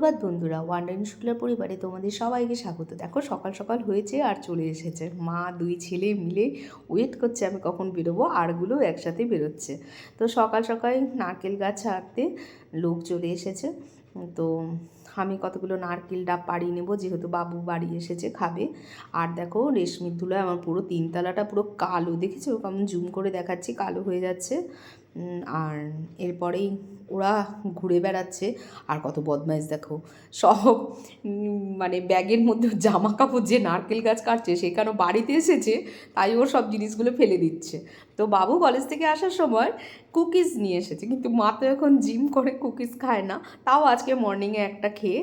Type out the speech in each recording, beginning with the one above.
সুপ্রভাত বন্ধুরা। ওয়ান্ডারিং শুক্লার পরিবারে তোমাদের সবাইকে স্বাগত। দেখো, সকাল সকাল হয়েছে আর চলে এসেছে। মা, দুই ছেলে মিলে ওয়েট করছে আমি কখন বেরোবো, আরগুলো একসাথে বেরোচ্ছে। তো সকাল সকাল নারকেল গাছ ছাড়তে লোক চলে এসেছে। তো আমি কতগুলো নারকেল ডাব পাড়িয়ে নেব, যেহেতু বাবু বাড়ি এসেছে, খাবে। আর দেখো, রেশমির ধুলায় আমার পুরো তিনতলাটা পুরো কালো। দেখেছ? কেমন জুম করে দেখাচ্ছি, কালো হয়ে যাচ্ছে। আর এরপরেই ওরা ঘুরে বেড়াচ্ছে। আর কত বদমাইশ দেখো। সব মানে ব্যাগের মধ্যে জামা কাপড় যে নারকেল গাছ কাটছে সেখানেও বাড়িতে এসেছে? তাই ওর সব জিনিসগুলো ফেলে দিচ্ছে। তো বাবু কলেজ থেকে আসার সময় কুকিজ নিয়ে এসেছে। কিন্তু মা তো এখন জিম করে কুকিজ খায় না। তাও আজকে মর্নিংয়ে একটা খেয়ে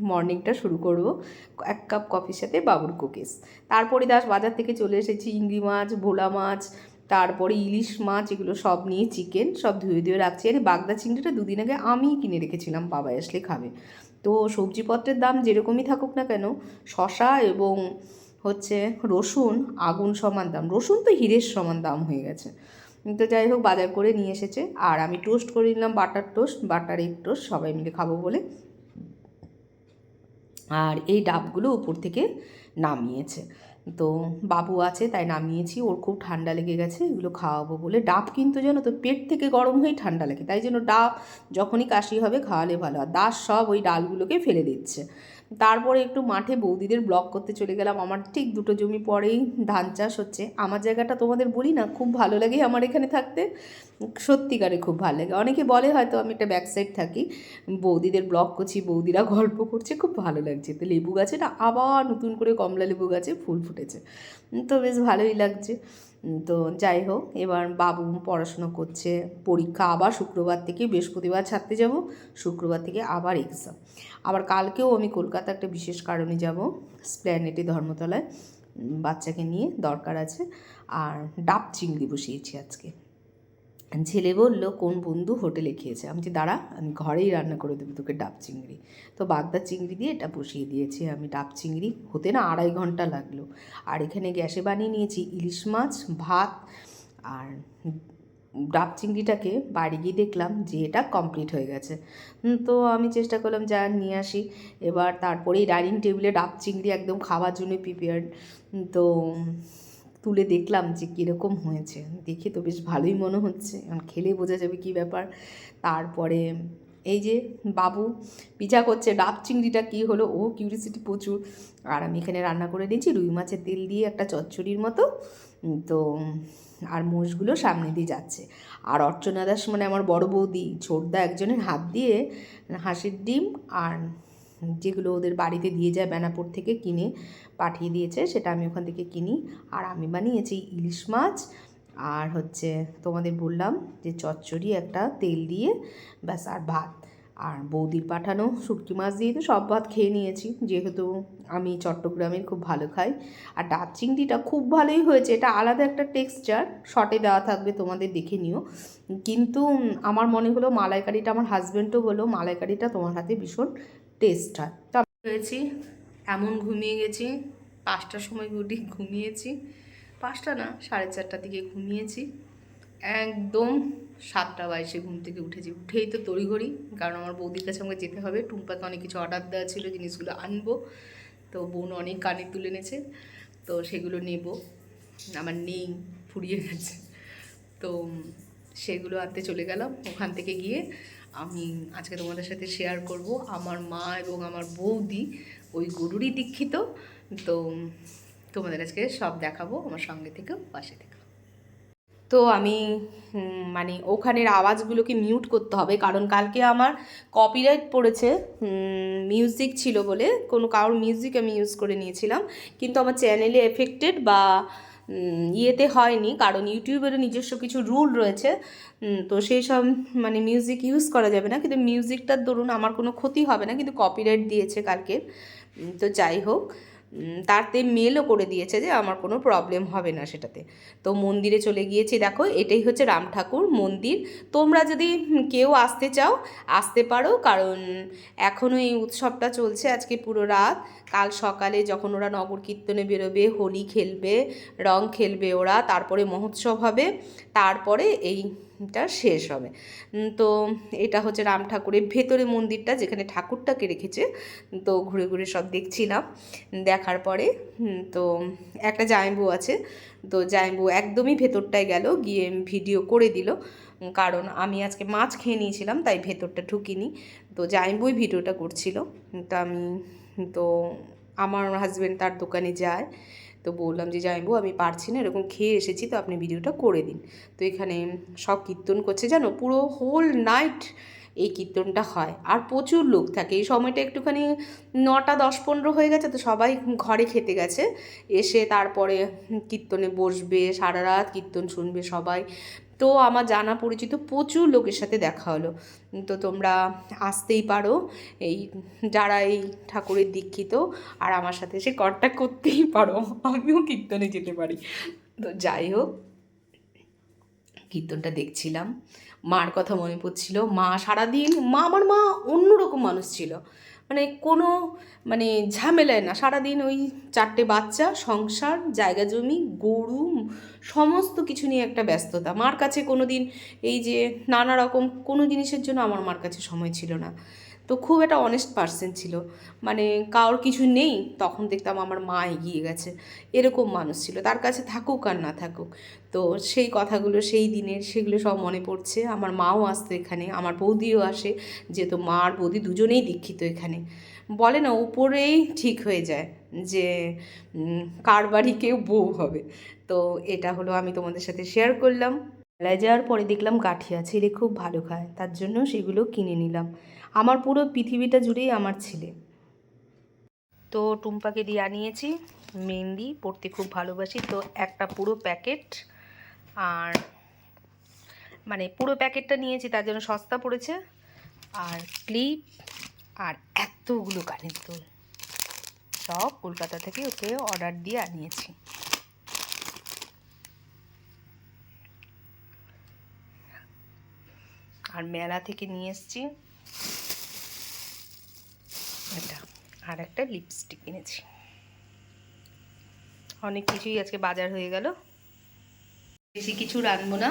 মর্নিংটা শুরু করব। এক কাপ কফির সাথে বাবুর কুকিজ তারপরে দাস বাজার থেকে চলে এসেছি। ইংড়ি মাছ, ভোলা মাছ তারপরে ইলিশ মাছ, এগুলো সব নিয়ে চিকেন সব ধুয়ে ধুয়ে রাখছি। আর বাগদা চিংড়িটা দুদিন আগে আমিই কিনে রেখেছিলাম, বাবা আসলে খাবে। তো সবজিপত্রের দাম যেরকমই থাকুক না কেন শশা এবং হচ্ছে রসুন আগুন সমান দাম, রসুন তো হিরের সমান দাম হয়ে গেছে। তো যাই হোক, বাজার করে নিয়ে এসেছে। আর আমি টোস্ট করে নিলাম, butter toast, butter egg toast, সবাই মিলে খাব বলে। আর এই ডাবগুলো উপর থেকে নামিয়েছে। তো বাবু আছে, তাই নামিয়েছি। ওর খুব ঠান্ডা লেগে গেছে, এগুলো খাওয়াবো বলে। ডাব কিন্তু যেন তো, পেট থেকে গরম হয়ে ঠান্ডা লাগে। তাই জন্য ডাব যখনই কাশি হবে, খাওয়ালে ভালো। আর দাস সব ওই ডালগুলোকে ফেলে দিচ্ছে। তারপরে একটু মাঠে বৌদিদের ব্লক করতে চলে গেলাম। আমার ঠিক দুটো জমি পরেই ধান চাষ হচ্ছে। আমার জায়গাটা তোমাদের বলি না, খুব ভালো লাগে আমার এখানে থাকতে। সত্যিকারে খুব ভালো লাগে। অনেকে বলে হয়তো আমি একটা ব্যাক সাইড থাকি, বৌদিদের ব্লক করছি, বৌদিরা গল্প করছে, খুব ভালো লাগছে। তো লেবু গাছে না আবার নতুন করে কমলা লেবু গাছে ফুল ফুটেছে। তো বেশ ভালোই লাগছে। তো যাই হোক, এবার বাবু পড়াশুনো করছে, পরীক্ষা আবার শুক্রবার থেকে বৃহস্পতিবার ছাড়তে যাব, শুক্রবার থেকে আবার এক্সাম আবার কালকেও আমি কলকাতা একটা বিশেষ কারণে যাব, স্প্ল্যানেটি ধর্মতলায় বাচ্চাকে নিয়ে দরকার আছে, আর ডাব চিংড়ি বসিয়েছি আজকে। ছেলে বলল, কোন বন্ধু হোটেলে খেয়েছে? আমি যে দাঁড়া, আমি ঘরেই রান্না করে দেবো তোকে ডাব চিংড়ি। তো বাগদা চিংড়ি দিয়ে এটা বসিয়ে দিয়েছি। আমি ডাব চিংড়ি হতে না আড়াই ঘণ্টা লাগল। আর এখানে গ্যাসে বানিয়ে নিয়েছি ইলিশ মাছ, ভাত, আর ডাব চিংড়িটাকে বাড়ি গিয়ে দেখলাম যে এটা কমপ্লিট হয়ে গেছে। তো আমি চেষ্টা করলাম যা নিয়ে আসি। এবার তারপরেই ডাইনিং টেবিলে ডাব চিংড়ি একদম খাওয়ার জন্য প্রিপেয়ার্ড তো তুলে দেখলাম যে কীরকম হয়েছে। দেখে তো বেশ ভালোই মনে হচ্ছে। এখন খেলে বোঝা যাবে কী ব্যাপার। তারপরে এই যে বাবু পিজা করছে, ডাব চিংড়িটা কী হলো? ও কিউরিসিটি প্রচুর। আর আমি এখানে রান্না করে নিয়েছি রুই মাছের তেল দিয়ে একটা চচ্চড়ির মতো। তো, আর মোষগুলো সামনে দিয়ে যাচ্ছে। আর অর্চনা দাস মানে আমার বড় বৌদি, ছোটদা একজনের হাত দিয়ে হাঁসের ডিম আর যেগুলো ওদের বাড়িতে দিয়ে যায় বেনাপুর থেকে কিনে পাঠিয়ে দিয়েছে, সেটা আমি ওখান থেকে কিনি। আর আমি বানিয়েছি ইলিশ মাছ, আর হচ্ছে তোমাদের বললাম যে চচ্চড়ি একটা তেল দিয়ে, ব্যাস আর ভাত। আর বৌদির পাঠানো শুটকি মাছ দিয়ে তো সব ভাত খেয়ে নিয়েছি। যেহেতু আমি চট্টগ্রামের খুব ভালো খাই। আর ডাব চিংড়িটা খুব ভালোই হয়েছে। এটা আলাদা একটা টেক্সচার শর্টে দেওয়া থাকবে, তোমাদের দেখে নিও। কিন্তু আমার মনে হলো মালাইকারিটা আমার হাজব্যান্ডও বলো মালাইকারিটা তোমার হাতে ভীষণ টেস্ট হয়। তো হয়েছি, এমন ঘুমিয়ে গেছি, পাঁচটার সময় উঠি ঘুমিয়েছি। পাঁচটা না, সাড়ে চারটার দিকে ঘুমিয়েছি। একদম সাতটা বাইশে ঘুম থেকে উঠেছি। উঠেই তো তড়িঘড়ি, কারণ আমার বৌদির কাছে আমাকে যেতে হবে। টুম্পাকে অনেক কিছু অর্ডার দেওয়া ছিল, জিনিসগুলো আনব। তো বোন অনেক কানে তুলে এনেছে, তো সেগুলো নেব। আমার নেই, ফুরিয়ে গেছে। তো সেগুলো আনতে চলে গেলাম। ওখান থেকে গিয়ে আমি আজকে তোমাদের সাথে শেয়ার করব। আমার মা এবং আমার বৌদি, ওই গরুরই দীক্ষিত। তো তোমাদের আজকে সব দেখাবো, আমার সঙ্গে থেকেও পাশে থেকেও। তো আমি মানে ওখানের আওয়াজগুলোকে মিউট করতে হবে। কারণ কালকে আমার কপিরাইট পড়েছে মিউজিক ছিল বলে। কোনো কারোর মিউজিক আমি ইউজ করে নিয়েছিলাম। কিন্তু আমার চ্যানেলে এফেক্টেড বা ইয়েতে হয়নি। কারণ ইউটিউবেরও নিজস্ব কিছু রুল রয়েছে। তো সেই সব মানে মিউজিক ইউজ করা যাবে না। কিন্তু মিউজিকটার দরুন আমার কোনো ক্ষতি হবে না। কিন্তু কপিরাইট দিয়েছে কালকে। তো যাই হোক। তাতে মেলও করে দিয়েছে যে আমার কোনো প্রবলেম হবে না সেটাতে। তো মন্দিরে চলে গিয়েছি, দেখো, এটাই হচ্ছে রাম ঠাকুর মন্দির। তোমরা যদি কেউ আসতে চাও, আসতে পারো, কারণ এখনও এই উৎসবটা চলছে আজকে পুরো রাত। কাল সকালে যখন ওরা নগর কীর্তনে বেরোবে, হোলি খেলবে, রং খেলবে ওরা, তারপরে মহোৎসব হবে, তারপরে এই টা শেষ হবে। তো এটা হচ্ছে রাম ঠাকুরের ভেতরে মন্দিরটা যেখানে ঠাকুরটাকে রেখেছে। তো ঘুরে ঘুরে সব দেখছিলাম। দেখার পরে তো একটা জায়ম্বু আছে। তো জায়ম্বু একদমই ভেতরটায় গেল, গিয়ে ভিডিও করে দিল। কারণ আমি আজকে মাছ খেয়ে নিয়েছিলাম, তাই ভেতরটা ঢুকিনি। তো জায়ম্বুই ভিডিওটা করছিল। তো আমি, তো আমার হাজব্যান্ড তার দোকানে যায়। তো বললাম যে জামাইবু আমি পারছি না, এরকম খেয়ে এসেছি, তো আপনি ভিডিওটা করে দিন। তো এখানে সব কীর্তন করছে, জানো? পুরো হোল নাইট এই কীর্তনটা হয়। আর প্রচুর লোক থাকে। এই সময়টা একটুখানি নটা দশ পনেরো হয়ে গেছে, তো সবাই ঘরে খেতে গেছে। এসে তারপরে কীর্তনে বসবে, সারা রাত কীর্তন শুনবে সবাই। তো আমার জানা পরিচিত প্রচুর লোকের সাথে দেখা হলো। তো তোমরা আসতেই পারো, এই যারা এই ঠাকুরের দীক্ষিত, আর আমার সাথে সে কন্ট্যাক্ট করতেই পারো। আমিও কীর্তনে যেতে পারি। তো যাই হোক, কীর্তনটা দেখছিলাম। মার কথা মনে পড়ছিল, মা সারাদিন, মা, আমার মা অন্যরকম মানুষ ছিল। মানে কোনো মানে ঝামেলায় না। সারাদিন ওই চারটে বাচ্চা, সংসার, জায়গা জমি, গরু সমস্ত কিছু নিয়ে একটা ব্যস্ততা। মার কাছে কোনো দিন এই যে নানা রকম কোনো জিনিসের জন্য আমার মার কাছে সময় ছিল না। তো খুব একটা অনেস্ট পার্সন ছিল। মানে কারোর কিছু নেই, তখন দেখতাম আমার মা এগিয়ে গেছে। এরকম মানুষ ছিল। তার কাছে থাকুক আর না থাকুক। তো সেই কথাগুলো, সেই দিনের সেগুলো সব মনে পড়ছে। আমার মাও আসতো এখানে, আমার বৌদিও আসে, যেহেতু মা আর বৌদি দুজনেই দীক্ষিত এখানে। বলে না, উপরেই ঠিক হয়ে যায় যে কার বাড়ি কেউ বউ হবে। তো এটা হলো আমি তোমাদের সাথে শেয়ার করলাম। মেলায় যাওয়ার পরে দেখলাম গাঠিয়া ছেলে খুব ভালো খায়, তার জন্য সেগুলো কিনে নিলাম। আমার পুরো পৃথিবীটা জুড়েই আমার ছেলে। তো টুম্পাকে দিয়ে আনিয়েছি, মেহেন্দি পড়তে খুব ভালোবাসি। তো একটা পুরো প্যাকেট আর মানে পুরো প্যাকেটটা নিয়েছি, তার জন্য সস্তা পড়েছে। আর ক্লিপ আর এতগুলো কানের দুল। সব কলকাতা থেকে ওকে অর্ডার দিয়ে আনিয়েছি। আর মেলা থেকে নিয়ে এসেছি। এটা, আর একটা লিপস্টিক কিনেছি অনেক কিছুই আজকে বাজার হয়ে গেল। বেশি কিছু রাখব না।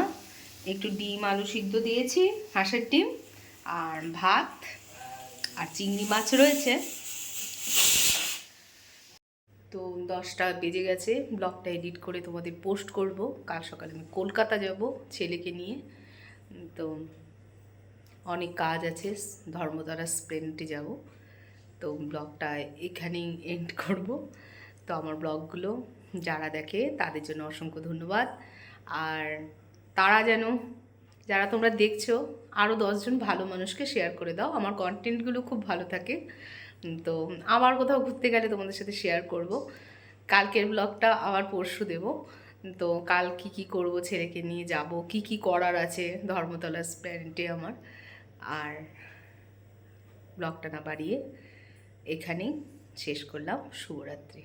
একটু ডিম আলু সিদ্ধ দিয়েছি, হাঁসের ডিম, আর ভাত, আর চিংড়ি মাছ রয়েছে। তো দশটা বেজে গেছে, ব্লগটা এডিট করে তোমাদের পোস্ট করব। কাল সকালে আমি কলকাতা যাব ছেলেকে নিয়ে। তো অনেক কাজ আছে ধর্মতলা স্প্রেন্টে যাব। তো ব্লগটা এখানেই এন্ড করব। তো আমার ব্লগগুলো যারা দেখে তাদের জন্য অসংখ্য ধন্যবাদ। আর তারা যেন, যারা তোমরা দেখছ আরও দশজন ভালো মানুষকে শেয়ার করে দাও। আমার কন্টেন্টগুলো খুব ভালো থাকে। তো আবার কোথাও ঘুরতে গেলে তোমাদের সাথে শেয়ার করব। কালকের ব্লগটা আবার পরশু দেব। তো কাল কি কি করব, ছেলেকে নিয়ে যাব, কি কি করার আছে ধর্মতলা স্প্যান্টে আমার। আর ব্লগটা না বাড়িয়ে এখানেই শেষ করলাম। শুভরাত্রি।